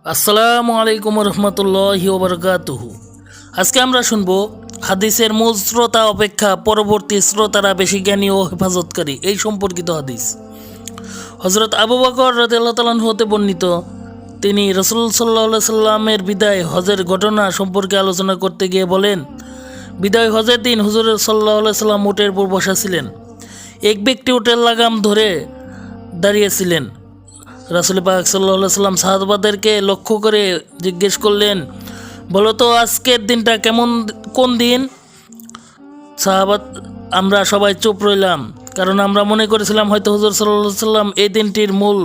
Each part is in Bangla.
আসসালামু আলাইকুম রহমতুল্লাহি ওবরকাতুহু। আজকে আমরা শুনব হাদিসের মূল শ্রোতা অপেক্ষা পরবর্তী শ্রোতারা বেশি জ্ঞানী ও হেফাজতকারী, এই সম্পর্কিত হাদিস। হজরত আবু বকর তাআলা হতে বর্ণিত, তিনি রসুল সাল্লাহ সাল্লামের বিদায় হজের ঘটনা সম্পর্কে আলোচনা করতে গিয়ে বলেন, বিদায় হজের দিন হুজুর সাল্লাহ সাল্লাম উটের উপর বসা ছিলেন। এক ব্যক্তি উটের লাগাম ধরে দাঁড়িয়েছিলেন রাসুল পাক সাল্লাম সাহাবাদেরকে লক্ষ্য করে জিজ্ঞেস করলেন, বলো তো আজকের দিনটা কেমন, কোন দিন? সাহাবাত আমরা সবাই চুপ রইলাম, কারণ আমরা মনে করেছিলাম হয়তো হুজুর সাল্লাহ সাল্লাম এই দিনটির মূল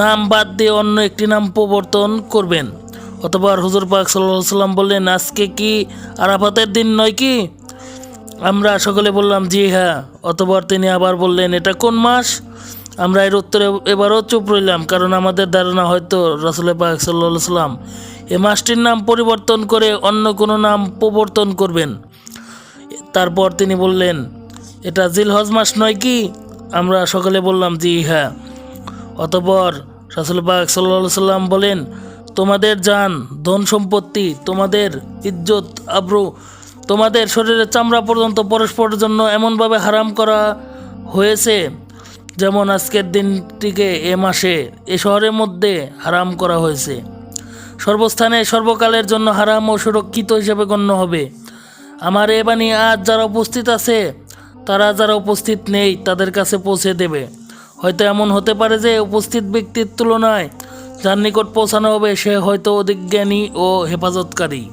নাম বাদ দিয়ে অন্য একটি নাম প্রবর্তন করবেন। অতবার হুজুর পাক সাল্লাহ সাল্লাম বললেন, আজকে কি আরাফাতের দিন নয় কি? আমরা সকলে বললাম, জি হ্যাঁ। অতবার তিনি আবার বললেন, এটা কোন মাস? আমরা এর উত্তরে এবারও চুপ রইলাম, কারণ আমাদের ধারণা হয়তো রসুল পাক সাল্লাম এ মাসটির নাম পরিবর্তন করে অন্য কোনো নাম প্রবর্তন করবেন। তারপর তিনি বললেন, এটা জিলহজ মাস নয় কি? আমরা সকলে বললাম, জি হ্যাঁ। অতপর রাসুল পাক সাল্লা সাল্লাম বলেন, তোমাদের যান ধন সম্পত্তি, তোমাদের ইজ্জত, আব্রু, তোমাদের শরীরের চামড়া পর্যন্ত পরস্পরের জন্য এমনভাবে হারাম করা হয়েছে যেমন আজকের দিনটিকে এ মাসে এ শহরের মধ্যে হারাম করা হয়েছে। সর্বস্থানে সর্বকালের জন্য হারাম ও সুরক্ষিত হিসেবে গণ্য হবে। আমার এ বাণী আজ যারা উপস্থিত আছে, তারা যারা উপস্থিত নেই, তাদের কাছে পৌঁছে দেবে। হয়তো এমন হতে পারে যে উপস্থিত ব্যক্তির তুলনায় যার নিকট পৌঁছানো হবে, সে হয়তো অধিক জ্ঞানী ও হেফাজতকারী।